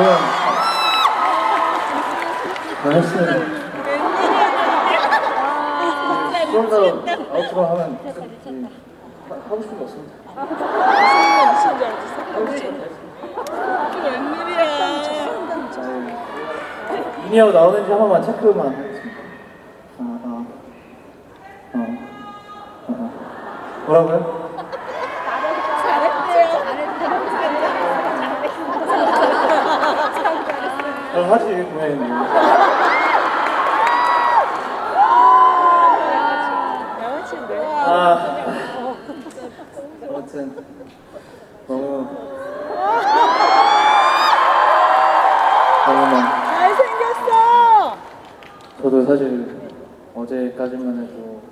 그러면 말씀 좀더 아웃으로 하면 하고 싶은 거 없습니다. 웬일이야? 미니하고 나오는지 한 번만 체크만 하겠습니다. 아, 아, 어, 어, 어. 뭐라고요? 잘 하지 고양이는. 아, 아무튼 너무 너무만. 잘생겼어! 저도 사실 어제까지만 해도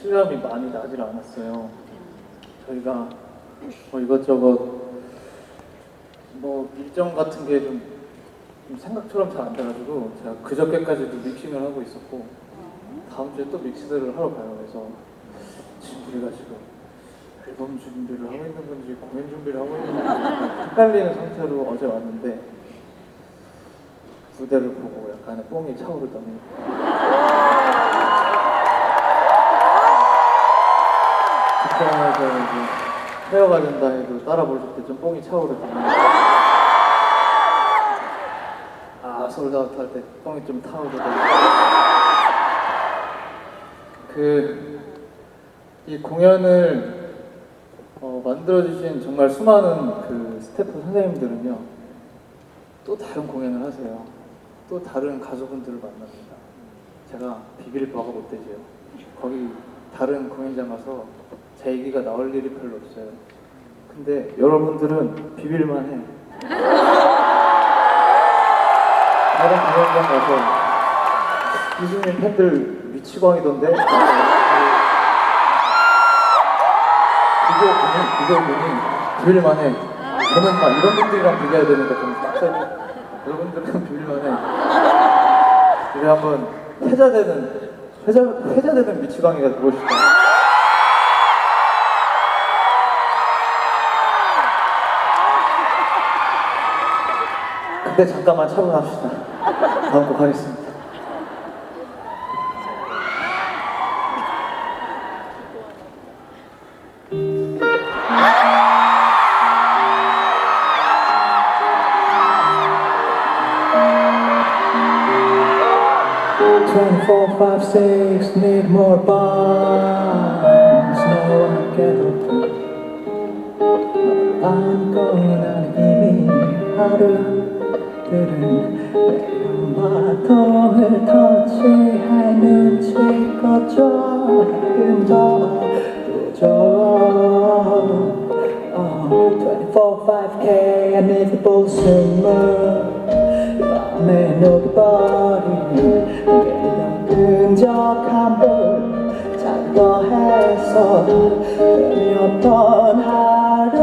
실감이 많이 나질 않았어요. 저희가 뭐 이것저것 뭐 일정 같은 게 좀 생각처럼 잘 안 돼가지고 제가 그저께까지도 믹싱을 하고 있었고 다음 주에 또 믹스를 하러 가요. 그래서 지금 우리가 지금 앨범 준비를 하고 있는 건지 공연 준비를 하고 있는 건지 헷갈리는 상태로 어제 왔는데 무대를 보고 약간의 뽕이 차오르더니 그때마다 헤어가 된다 해도 따라 부를 때좀 뽕이 차오르더니 솔드아웃 할때 뽕이 좀 타오르더니 그이 공연을 어, 만들어주신 정말 수많은 그 스태프 선생님들은요 또 다른 공연을 하세요. 또 다른 가수분들을 만납니다. 제가 비빌 바가 못 되지요. 거기 다른 공연장 가서 제 얘기가 나올 일이 별로 없어요. 근데 여러분들은 비빌만 해. 다른 공연장 가서 이수민 팬들 미치광이던데? 비교 보니, 비교 보니 비빌만 해. 저는 막 이런 분들이랑 비교해야 되는데 저는 빡세고 여러분들은 비빌만 해. 우리 한번 회자되는 회자 회자되는 미치광이가 들어오시죠. 근데 잠깐만 차분합시다. 다음 곡 하겠습니다. Twenty-four, five, six, need more bars. No, I cannot. I'm going on 이미 하루들은 꺼져 힘더 도져 24, 5K I need the 부숨을 밤에 녹여버린 그냥 끈적한 불 잠거해서 끊었던 하루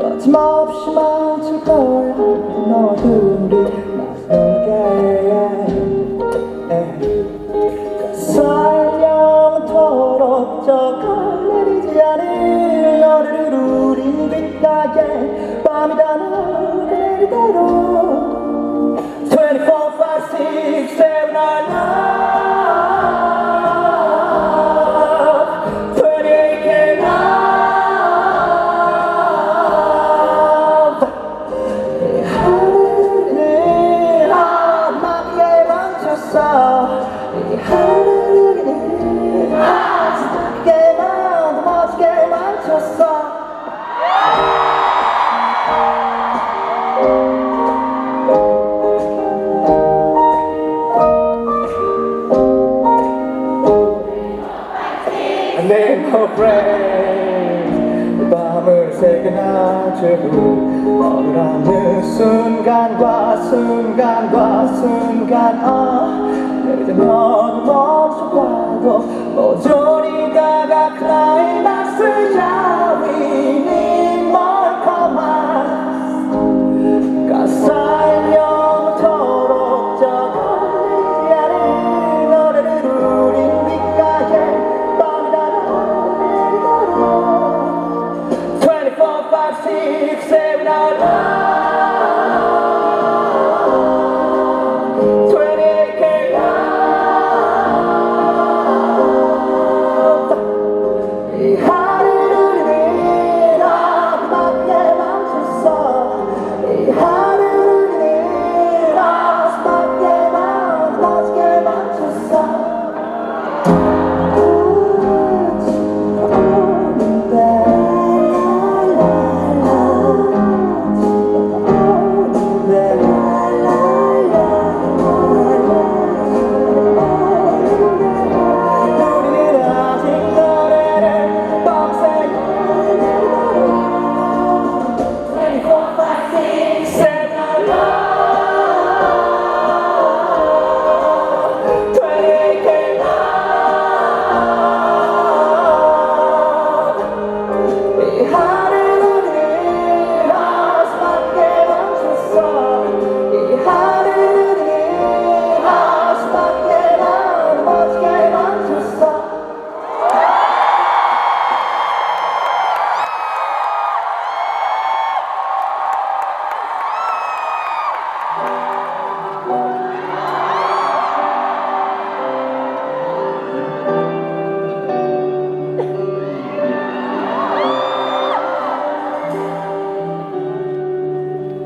거침없이 맞출 거야 너둘 내리지 않은 너를 우린 빛나게 밤이 다 너를 따로 24, 5, 6, 7, 8, 9 Friend 밤을 새겨놔주고 어느라는 순간과 순간과 순간 아 이제 너는 멈춰봐도 모조 I love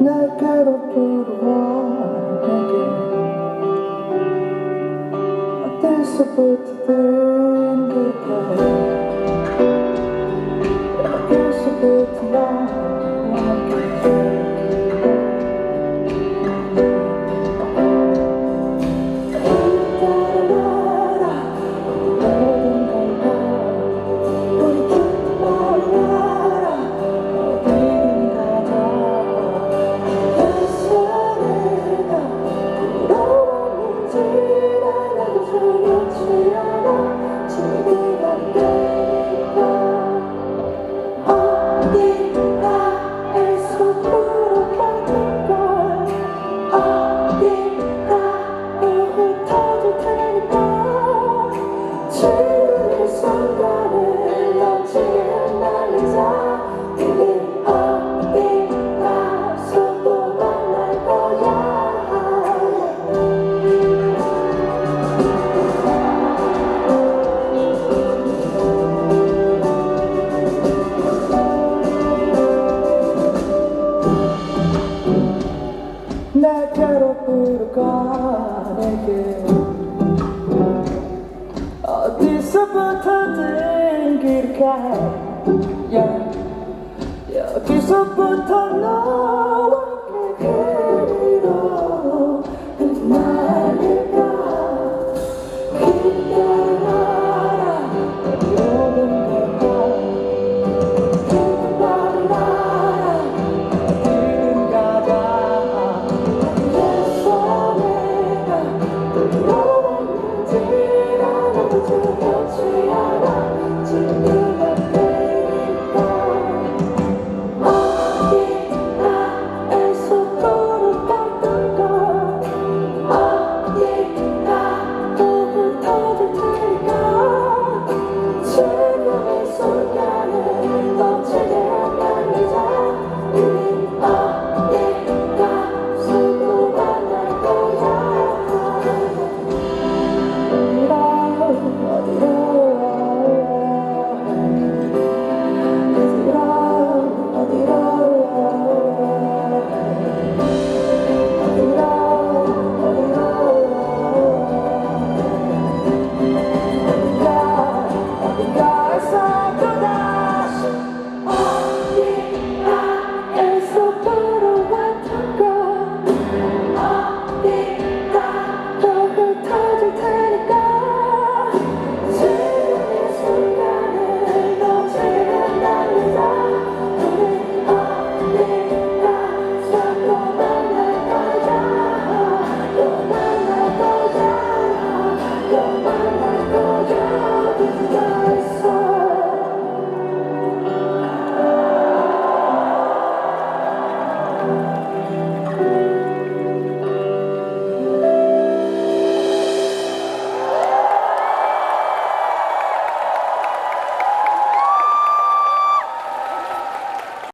내게로 들어와 내게. 어디서부터 든 그게 내 채로 끌어가 내게 어디서부터든 길가 yeah. 여기서부터 너